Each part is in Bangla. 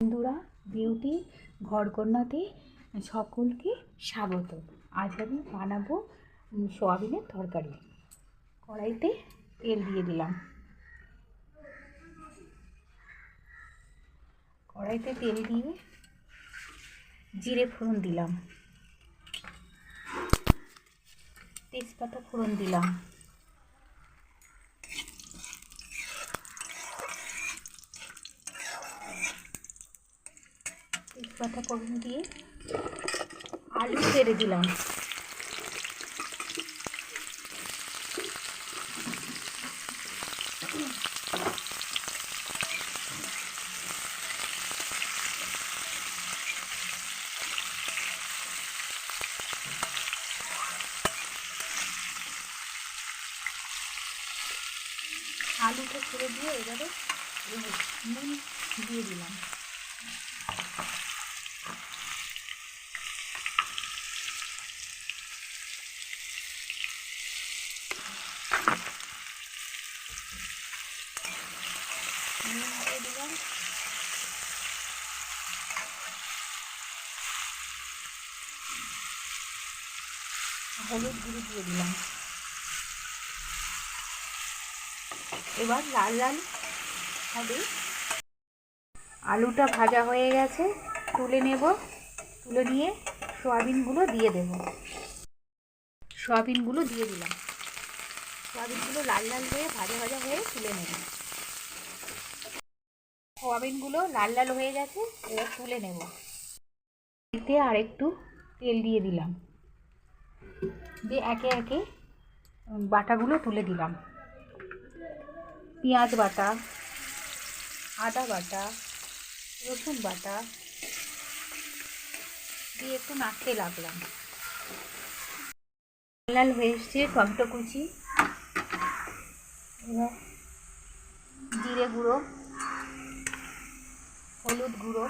বন্ধুরা বিউটি ঘরকন্যাতে সকলকে স্বাগত। আজ আমি বানাবো সোয়াবিনের তরকারি। কড়াইতে তেল দিয়ে দিলাম। কড়াইতে তেল দিয়ে জিরে ফোড়ন দিলাম। তেজপাতা ফোড়ন দিলাম। তেজপাতা ফোড়ন দিয়ে আলু ছেড়ে দিলাম। আলুটা ছেড়ে দিয়ে এবারে নুন দিয়ে দিলাম। হলুদ গুঁড়ো দিয়ে দিলাম এবার লাল লাল হবে। আলুটা ভাজা হয়ে গেছে, তুলে নেব। তুলে নিয়ে সয়াবিনগুলো দিয়ে দেব। সয়াবিনগুলো দিয়ে দিলাম। সয়াবিনগুলো লাল লাল হয়ে, ভাজা ভাজা হয়ে তুলে নেব। সয়াবিনগুলো লাল লাল হয়ে গেছে, এবার তুলে নেব। এতে আর একটু তেল দিয়ে দিলাম। দিয়ে একে একে বাটাগুলো তুলে দিলাম। পেঁয়াজ বাটা, আদা বাটা, রসুন বাটা দিয়ে একটু নাড়তে লাগলাম। লাল লাল হয়ে এসছে টমেটো কুচি জিরে গুঁড়ো। হলুদ গুঁড়ো,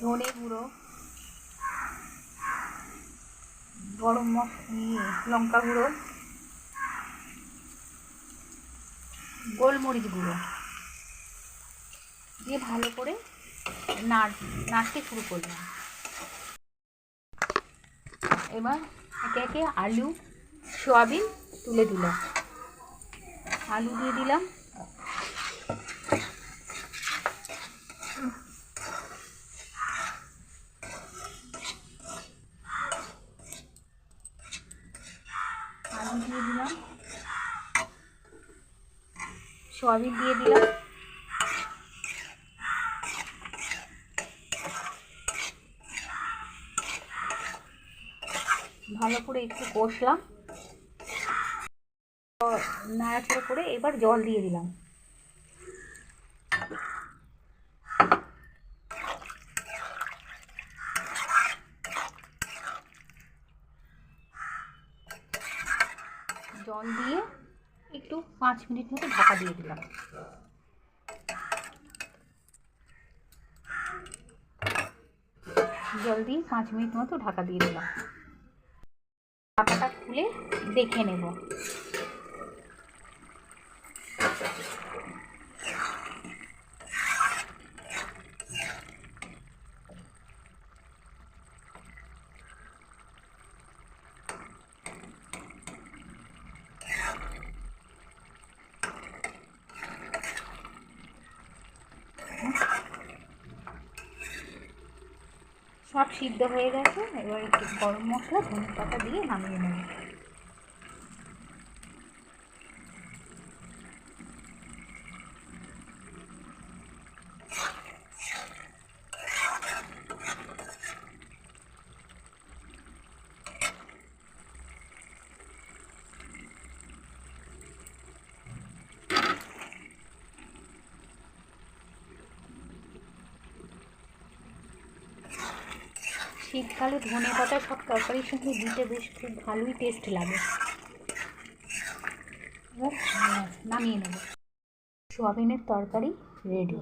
ধনে গুঁড়ো, গরম লঙ্কা গুঁড়ো, গোলমরিচ গুঁড়ো দিয়ে ভালো করে নাড়, নাড়তে শুরু করলাম। এবার একে একে আলু, সয়াবিন তুলে দিলাম। আলু দিয়ে দিলাম আলু দিয়ে দিলাম সয়াবিন দিয়ে দিলাম। ভালো করে একটু কষলাম। নাড়াচাড়া করে এবার জল দিয়ে দিলাম। জল দিয়ে একটু পাঁচ মিনিট মতো ঢাকা দিয়ে দিলাম। জল দিয়ে পাঁচ মিনিট মতো ঢাকা দিয়ে দিলাম। ঢাকাটা খুলে দেখে নেব। সব সিদ্ধ হয়ে গেছে। এবার একটু গরম মশলা ধনে পাতা দিয়ে নামিয়ে নেব। শীতকালে ধনে পাতা, সব তরকারির সঙ্গে দিতে বেশ খুব ভালোই টেস্ট লাগে। নামিয়ে নেব। সোয়াবিনের তরকারি রেডি